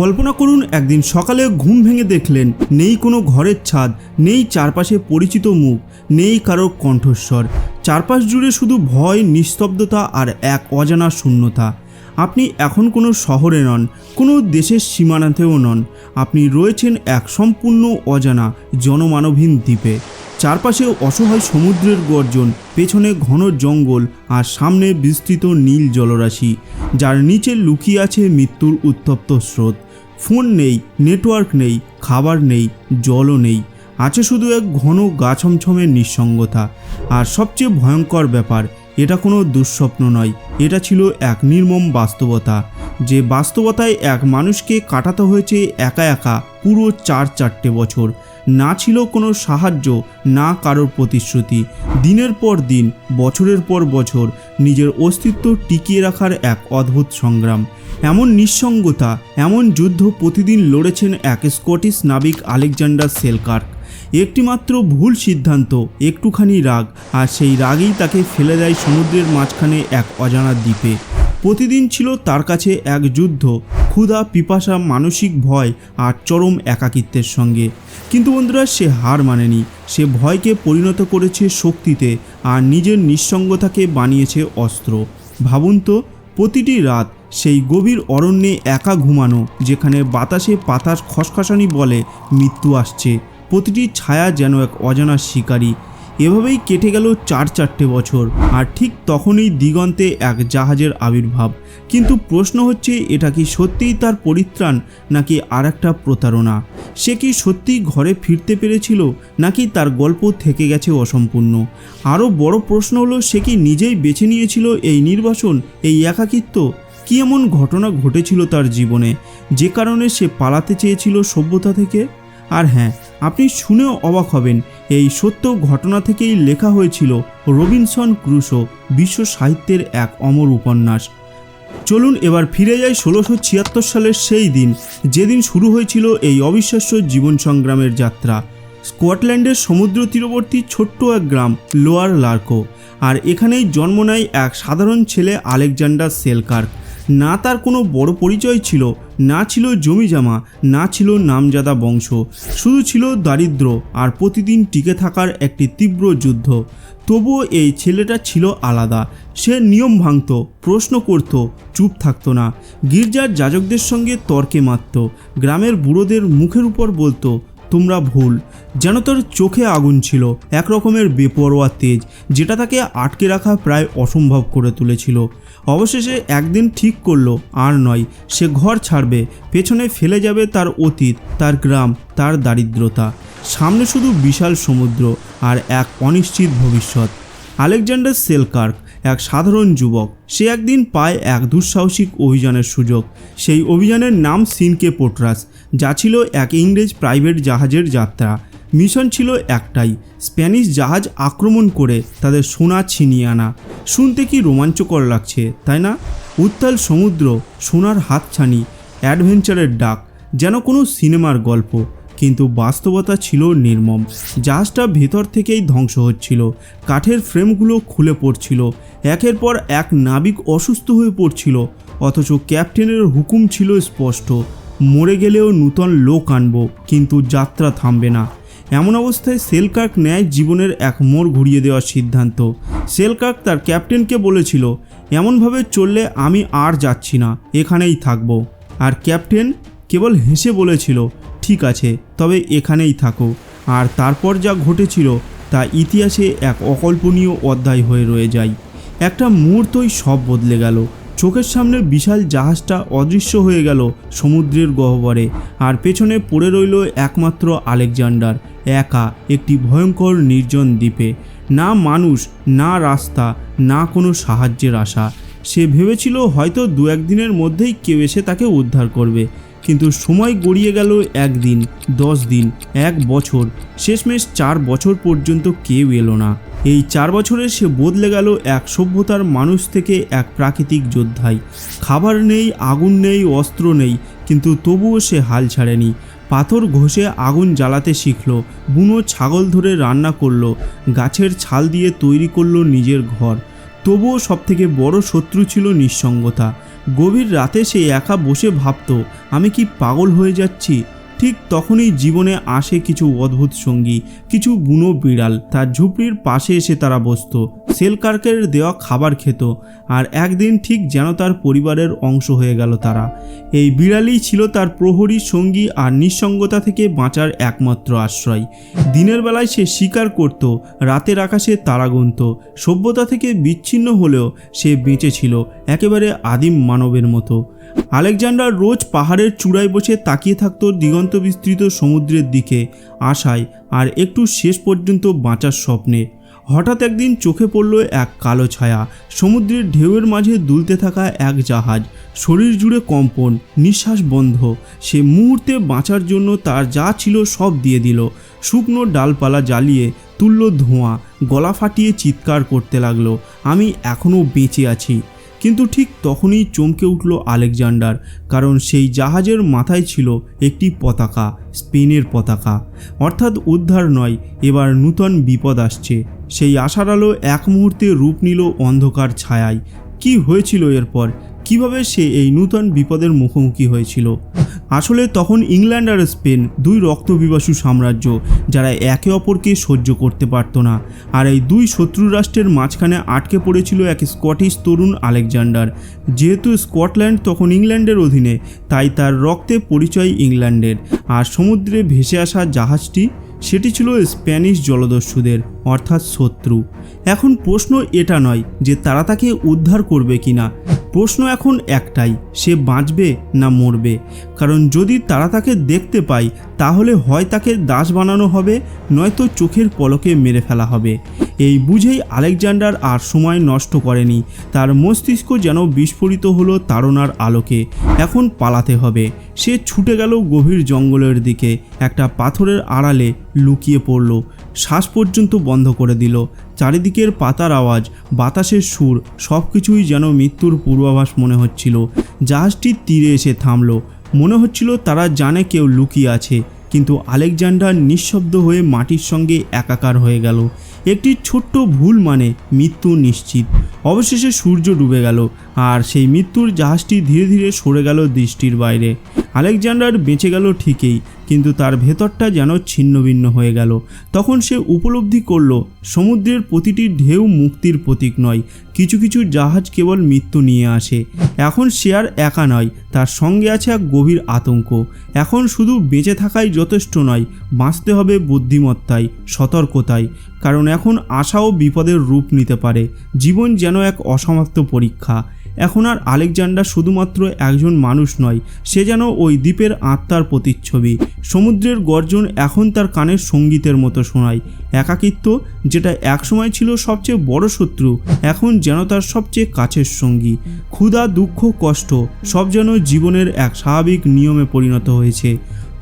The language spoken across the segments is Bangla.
কল্পনা করুন, একদিন সকালে ঘুম ভেঙে দেখলেন, নেই কোনো ঘরের ছাদ, নেই চারপাশে পরিচিত মুখ, নেই কারও কণ্ঠস্বর। চারপাশ জুড়ে শুধু ভয়, নিস্তব্ধতা আর এক অজানা শূন্যতা। আপনি এখন কোনো শহরে নন, কোনো দেশের সীমানাতেও নন। আপনি রয়েছেন এক সম্পূর্ণ অজানা, জনমানবহীন দ্বীপে। চারপাশে অসহায় সমুদ্রের গর্জন, পেছনে ঘন জঙ্গল আর সামনে বিস্তৃত নীল জলরাশি, যার নিচে লুকিয়ে আছে মৃত্যুর উত্তপ্ত স্রোত। ফোন নেই, নেটওয়ার্ক নেই, খাবার নেই, জলও নেই। আছে শুধু এক ঘন গাছমছমের নিঃসঙ্গতা। আর সবচেয়ে ভয়ঙ্কর ব্যাপার, এটা কোনো দুঃস্বপ্ন নয়, এটা ছিল এক নির্মম বাস্তবতা। যে বাস্তবতায় এক মানুষকে কাটাতে হয়েছে একা একা পুরো চার চারটে বছর। না ছিল কোনো সাহায্য, না কারোর প্রতিশ্রুতি। দিনের পর দিন, বছরের পর বছর নিজের অস্তিত্ব টিকিয়ে রাখার এক অদ্ভুত সংগ্রাম। এমন নিঃসঙ্গতা, এমন যুদ্ধ প্রতিদিন লড়েছেন এক স্কটিশ নাবিক আলেকজান্ডার সেলকার্ক। একটিমাত্র ভুল সিদ্ধান্ত, একটুখানি রাগ, আর সেই রাগেই তাকে ফেলে দেয় সমুদ্রের মাঝখানে এক অজানা দ্বীপে। প্রতিদিন ছিল তার কাছে এক যুদ্ধ, ক্ষুধা, পিপাসা, মানসিক ভয় আর চরম একাকিত্বের সঙ্গে। কিন্তু বন্ধুরা, সে হার মানেনি। সে ভয়কে পরিণত করেছে শক্তিতে আর নিজের নিঃসঙ্গতাকে বানিয়েছে অস্ত্র। ভাবুন তো, প্রতিটি রাত সেই গভীর অরণ্যে একা ঘুমানো, যেখানে বাতাসে পাতার খসখসানি বলে, মৃত্যু আসছে। প্রতিটি ছায়া যেন এক অজানা শিকারী। এভাবেই কেটে গেল চার চারটে বছর। আর ঠিক তখনই দিগন্তে এক জাহাজের আবির্ভাব। কিন্তু প্রশ্ন হচ্ছে, এটা কি সত্যিই তার পরিত্রাণ, নাকি আর একটা প্রতারণা? সে কি সত্যিই ঘরে ফিরতে পেরেছিল, নাকি তার গল্প থেকে গেছে অসম্পূর্ণ? আরও বড় প্রশ্ন হলো, সে কি নিজেই বেছে নিয়েছিল এই নির্বাসন, এই একাকিত্ব? কি এমন ঘটনা ঘটেছিল তার জীবনে? যে কারণে সে পালাতে চেয়েছিল সভ্যতা থেকে? আর হ্যাঁ আপনি শুনেও অবাক হবেন। এই সত্য ঘটনা থেকেই লেখা হয়েছিল রবিনসন ক্রুশো, বিশ্ব সাহিত্যের এক অমর উপন্যাস। চলুন এবার ফিরে যাই ষোলোশো ছিয়াত্তর সালের সেই দিন, যেদিন শুরু হয়েছিল এই অবিশ্বাস্য জীবন সংগ্রামের যাত্রা। স্কটল্যান্ডের সমুদ্র তীরবর্তী ছোট্ট এক গ্রাম, লোয়ার লার্কো। আর এখানেই জন্ম নেয় এক সাধারণ ছেলে আলেকজান্ডার সেলকার্ক। না তার কোনো বড় পরিচয় ছিল না ছিল জমি জমা, না ছিল নামজাদা বংশ, শুধু ছিল দারিদ্র আর প্রতিদিন টিকে থাকার একটি তীব্র যুদ্ধ। তবুও এই ছেলেটা ছিল আলাদা। সে নিয়ম ভাঙত, প্রশ্ন করত, চুপ থাকতো না। গির্জার যাজকদের সঙ্গে তর্কে মারত, গ্রামের বুড়োদের মুখের উপর বলতো, তোমরা ভুল। যেন তার চোখে আগুন ছিল এক রকমের বেপরোয়া তেজ, যেটা তাকে আটকে রাখা প্রায় অসম্ভব করে তুলেছিল। অবশেষে একদিন ঠিক করল, আর নয়, সে ঘর ছাড়বে, পেছনে ফেলে যাবে তার অতীত, তার গ্রাম, তার দারিদ্রতা। সামনে শুধু বিশাল সমুদ্র আর এক অনিশ্চিত ভবিষ্যৎ। আলেকজান্ডার সেলকার্ক, এক সাধারণ যুবক, সে একদিন পায় এক দুঃসাহসিক অভিযানের সুযোগ। সেই অভিযানের নাম সিনকে পোট্রাস, যা ছিল এক ইংরেজ প্রাইভেট জাহাজের যাত্রা। মিশন ছিল একটাই। স্প্যানিশ জাহাজ আক্রমণ করে তাদের সোনা ছিনিয়ে আনা। শুনতে কি রোমাঞ্চকর লাগছে, তাই না? উত্তাল সমুদ্র, সোনার হাতছানি, অ্যাডভেঞ্চারের ডাক, যেন কোনো সিনেমার গল্প। কিন্তু বাস্তবতা ছিল নির্মম। জাহাজটা ভেতর থেকেই ধ্বংস হচ্ছিল। কাঠের ফ্রেমগুলো খুলে পড়ছিল। একের পর এক নাবিক অসুস্থ হয়ে পড়ছিল। অথচ ক্যাপ্টেনের হুকুম ছিল স্পষ্ট। মরে গেলেও নূতন লোক আনব, কিন্তু যাত্রা থামবে না। এমন অবস্থায় সেলকার্ক ন্যায় জীবনের এক মোড় ঘুরিয়ে দেওয়ার সিদ্ধান্ত। সেলকার্ক তার ক্যাপ্টেনকে বলেছিল, এমনভাবে চললে আমি আর যাচ্ছি না, এখানেই থাকব। আর ক্যাপ্টেন কেবল হেসে বলেছিল, ঠিক আছে, তবে এখানেই থাকো। আর তারপর যা ঘটেছিল, তা ইতিহাসে এক অকল্পনীয় অধ্যায় হয়ে রয়ে যায়। একটা মুহূর্তই সব বদলে গেল। চোখের সামনে বিশাল জাহাজটা অদৃশ্য হয়ে গেল সমুদ্রের গহ্বরে, আর পেছনে পড়ে রইল একমাত্র আলেকজান্ডার, একা একটি ভয়ঙ্কর নির্জন দ্বীপে। না মানুষ, না রাস্তা, না কোনো সাহায্যের আশা। সে ভেবেছিল হয়তো দু একদিনের মধ্যেই কেউ এসে তাকে উদ্ধার করবে। কিন্তু সময় গড়িয়ে গেল একদিন, দশ দিন, এক বছর। শেষমেশ চার বছর পর্যন্ত কেউ এলো না। এই চার বছরে সে বদলে গেল এক সভ্যতার মানুষ থেকে এক প্রাকৃতিক যোদ্ধায় খাবার নেই, আগুন নেই, অস্ত্র নেই, কিন্তু তবুও সে হাল ছাড়েনি। পাথর ঘষে আগুন জ্বালাতে শিখল, বুনো ছাগল ধরে রান্না করল, গাছের ছাল দিয়ে তৈরি করল নিজের ঘর। তবুও সবথেকে বড় শত্রু ছিল নিঃসঙ্গতা। গভীর রাতে সে একা বসে ভাবত আমি কি পাগল হয়ে যাচ্ছি? ঠিক তখনই জীবনে আসে কিছু অদ্ভুত সঙ্গী, কিছু বুনো বিড়াল। তার ঝুপড়ির পাশে এসে তারা বসতো। সেলকার্কের দেওয়া খাবার খেত, আর একদিন ঠিক যেন তার পরিবারের অংশ হয়ে গেল তারা। এই বিড়ালই ছিল তার প্রহরী, সঙ্গী আর নিঃসঙ্গতা থেকে বাঁচার একমাত্র আশ্রয়। দিনের বেলায় সে শিকার করত, রাতের আকাশে তারা গুনত। সভ্যতা থেকে বিচ্ছিন্ন হলেও সে বেঁচে ছিল, একেবারে আদিম মানবের মতো। আলেকজান্ডার রোজ পাহাড়ের চূড়ায় বসে তাকিয়ে থাকত দিগন্ত বিস্তৃত সমুদ্রের দিকে, আশায়, আর একটু শেষ পর্যন্ত বাঁচার স্বপ্নে। হঠাৎ একদিন চোখে পড়ল এক কালো ছায়া। সমুদ্রের ঢেউয়ের মাঝে দুলতে থাকা এক জাহাজ। শরীর জুড়ে কম্পন, নিঃশ্বাস বন্ধ। সে মুহূর্তে বাঁচার জন্য তার যা ছিল সব দিয়ে দিল। শুকনো ডালপালা জ্বালিয়ে তুলল ধোঁয়া, গলা ফাটিয়ে চিৎকার করতে লাগল, আমি এখনও বেঁচে আছি। কিন্তু ঠিক তখনই চমকে উঠল আলেকজান্ডার, কারণ সেই জাহাজের মাথায় ছিল একটি পতাকা, স্পেনের পতাকা। অর্থাৎ উদ্ধার নয়, এবার নূতন বিপদ আসছে। সেই আশার আলো এক মুহূর্তে রূপ নিল অন্ধকার ছায়ায়। কি হয়েছিল এরপর? কীভাবে সে এই নূতন বিপদের মুখোমুখি হয়েছিল? আসলে তখন ইংল্যান্ড আর স্পেন দুই রক্তবিবাসু সাম্রাজ্য, যারা একে অপরকে সহ্য করতে পারত না। আর এই দুই শত্রু রাষ্ট্রের মাঝখানে আটকে পড়েছিল এক স্কটিশ তরুণ আলেকজান্ডার। যেহেতু স্কটল্যান্ড তখন ইংল্যান্ডের অধীনে, তাই তার রক্তে পরিচয় ইংল্যান্ডের। আর সমুদ্রে ভেসে আসা জাহাজটি সেটি ছিল স্প্যানিশ জলদস্যুদের, অর্থাৎ শত্রু। এখন প্রশ্ন এটা নয় যে তারা তাকে উদ্ধার করবে কি না প্রশ্ন এখন একটাই, সে বাঁচবে না মরবে? কারণ যদি তারা তাকে দেখতে পায়, তাহলে হয় তাকে দাস বানানো হবে, নয়তো চোখের পলকে মেরে ফেলা হবে। এই বুঝেই আলেকজান্ডার আর সময় নষ্ট করেনি। তার মস্তিষ্ক যেন বিস্ফোরিত হলো তাড়নার আলোকে। এখন পালাতে হবে। সে ছুটে গেল গভীর জঙ্গলের দিকে। একটা পাথরের আড়ালে লুকিয়ে পড়ল। শ্বাস পর্যন্ত বন্ধ করে দিল। চারিদিকের পাতার আওয়াজ, বাতাসের সুর সব কিছুই যেন মৃত্যুর পূর্বাভাস মনে হচ্ছিল। জাহাজটি তীরে এসে থামল। মনে হচ্ছিল তারা জানে কেউ লুকিয়ে আছে। কিন্তু আলেকজান্ডার নিঃশব্দ হয়ে মাটির সঙ্গে একাকার হয়ে গেল। একটি ছোট্ট ভুল মানে মৃত্যু নিশ্চিত। অবশেষে সূর্য ডুবে গেল, আর সেই মৃত্যুর জাহাজটি ধীরে ধীরে সরে গেল দৃষ্টির বাইরে। আলেকজান্ডার বেঁচে গেল ঠিকই, কিন্তু তার ভেতরটা যেন ছিন্নভিন্ন হয়ে গেল। তখন সে উপলব্ধি করল, সমুদ্রের প্রতিটি ঢেউ মুক্তির প্রতীক নয়, কিছু কিছু জাহাজ কেবল মৃত্যু নিয়ে আসে। এখন সে আর একা নয়, তার সঙ্গে আছে এক গভীর আতঙ্ক। এখন শুধু বেঁচে থাকাই যথেষ্ট নয় বাঁচতে হবে বুদ্ধিমত্তায়, সতর্কতায়, কারণ এখন আশাও বিপদের রূপ নিতে পারে। জীবন যেন এক অসমাপ্ত পরীক্ষা। এখন আর আলেকজান্ডার শুধুমাত্র একজন মানুষ নয়, সে যেন ওই দ্বীপের আত্মার প্রতিচ্ছবি। সমুদ্রের গর্জন এখন তার কানের সঙ্গীতের মতো শোনায়। একাকিত্ব, যেটা একসময় ছিল সবচেয়ে বড় শত্রু, এখন যেন তার সবচেয়ে কাছের সঙ্গী। ক্ষুধা, দুঃখ, কষ্ট, সব যেন জীবনের এক স্বাভাবিক নিয়মে পরিণত হয়েছে।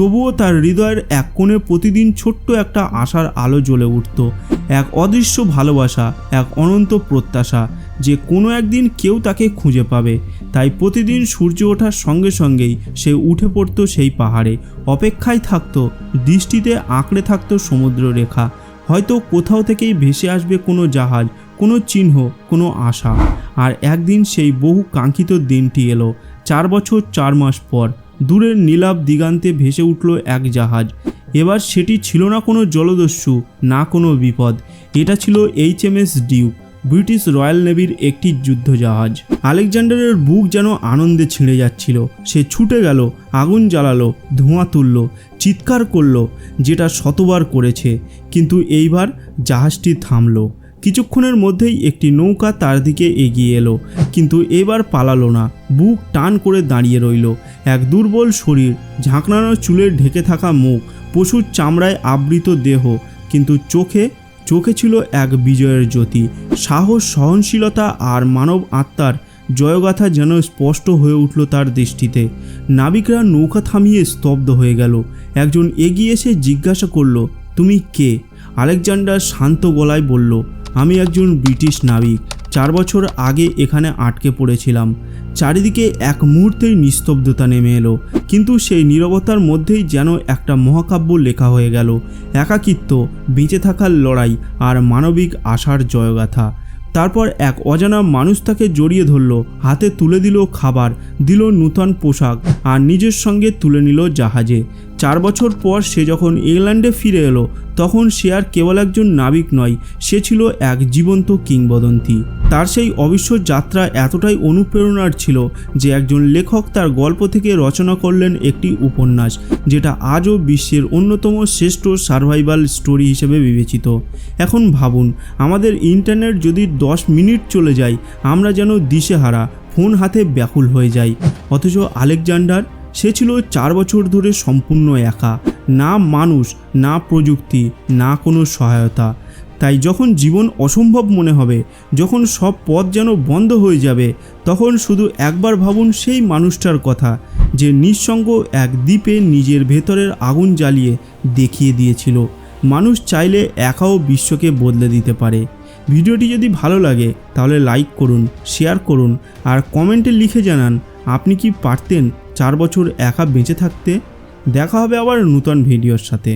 তবুও তার হৃদয়ের এক কোণে প্রতিদিন ছোট্ট একটা আশার আলো জ্বলে উঠত। এক অদৃশ্য ভালোবাসা, এক অনন্ত প্রত্যাশা যে কোনো একদিন কেউ তাকে খুঁজে পাবে। তাই প্রতিদিন সূর্য ওঠার সঙ্গে সঙ্গেই সে উঠে পড়তো সেই পাহাড়ে। অপেক্ষায় থাকত, দৃষ্টিতে আঁকড়ে থাকত সমুদ্র রেখা। হয়তো কোথাও থেকেই ভেসে আসবে কোনো জাহাজ, কোনো চিহ্ন, কোনো আশা। আর একদিন সেই বহু কাঙ্ক্ষিত দিনটি এলো, চার বছর চার মাস পর। দূরের নীলাভ দিগান্তে ভেসে উঠল এক জাহাজ। এবার সেটি ছিল না কোনো জলদস্যু, না কোনো বিপদ। এটা ছিল এইচএমএস ডিউক ব্রিটিশ রয়্যাল নেভির একটি যুদ্ধ জাহাজ আলেকজান্ডারের বুক যেন আনন্দে ছিঁড়ে যাচ্ছিল। সে ছুটে গেল, আগুন জ্বালালো, ধোঁয়া তুলল, চিৎকার করল, যেটা শতবার করেছে। কিন্তু এইবার জাহাজটি থামলো। কিছুক্ষণের মধ্যেই একটি নৌকা তার দিকে এগিয়ে এলো, কিন্তু এবার পালালো না। বুক টান করে দাঁড়িয়ে রইল। এক দুর্বল শরীর ঝাঁকড়ানো চুলের ঢেকে থাকা মুখ, পশুর চামড়ায় আবৃত দেহ, কিন্তু চোখে চোখে ছিল এক বিজয়ের জ্যোতি। সাহস, সহনশীলতা আর মানব আত্মার জয়গাথা যেন স্পষ্ট হয়ে উঠল তার দৃষ্টিতে। নাবিকরা নৌকা থামিয়ে স্তব্ধ হয়ে গেল। একজন এগিয়ে এসে জিজ্ঞাসা করল, তুমি কে? আলেকজান্ডার শান্ত গলায় বলল আমি একজন ব্রিটিশ নাবিক। চার বছর আগে এখানে আটকে পড়েছিলাম। চারিদিকে এক মুহূর্তেই নিস্তব্ধতা নেমে এলো, কিন্তু সেই নীরবতার মধ্যেই যেন একটা মহাকাব্য লেখা হয়ে গেল। একাকিত্ব, বেঁচে থাকার লড়াই আর মানবিক আশার জয়গাথা। তারপর এক অজানা মানুষ তাকে জড়িয়ে ধরল, হাতে তুলে দিল খাবার, দিল নূতন পোশাক আর নিজের সঙ্গে তুলে নিল জাহাজে। চার বছর পর সে যখন ইংল্যান্ডে ফিরে এলো, তখন সে আর কেবল একজন নাবিক নয়, সে ছিল এক জীবন্ত কিংবদন্তি। তার সেই অবিশ্ব যাত্রা এতটাই অনুপ্রেরণার ছিল যে একজন লেখক তার গল্প থেকে রচনা করলেন একটি উপন্যাস, যেটা আজও বিশ্বের অন্যতম শ্রেষ্ঠ সার্ভাইভাল স্টোরি হিসেবে বিবেচিত। এখন ভাবুন, আমাদের ইন্টারনেট যদি দশ মিনিট চলে যায়, আমরা যেন দিশেহারা, ফোন হাতে ব্যাকুল হয়ে যাই। অথচ আলেকজান্ডার সে ছিল চার বছর ধরে সম্পূর্ণ একা, না মানুষ, না প্রযুক্তি, না কোনো সহায়তা। তাই যখন জীবন অসম্ভব মনে হবে, যখন সব পথ যেন বন্ধ হয়ে যাবে, তখন শুধু একবার ভাবুন সেই মানুষটার কথা, যে নিঃসঙ্গ এক দ্বীপে নিজের ভেতরের আগুন জ্বালিয়ে দেখিয়ে দিয়েছিল। মানুষ চাইলে একাও বিশ্বকে বদলে দিতে পারে। ভিডিওটি যদি ভালো লাগে, তাহলে লাইক করুন শেয়ার করুন, আর কমেন্টে লিখে জানান আপনি কি পারতেন চার বছর একা বেঁচে থাকতে? দেখা হবে আবার নূতন ভিডিওর সাথে।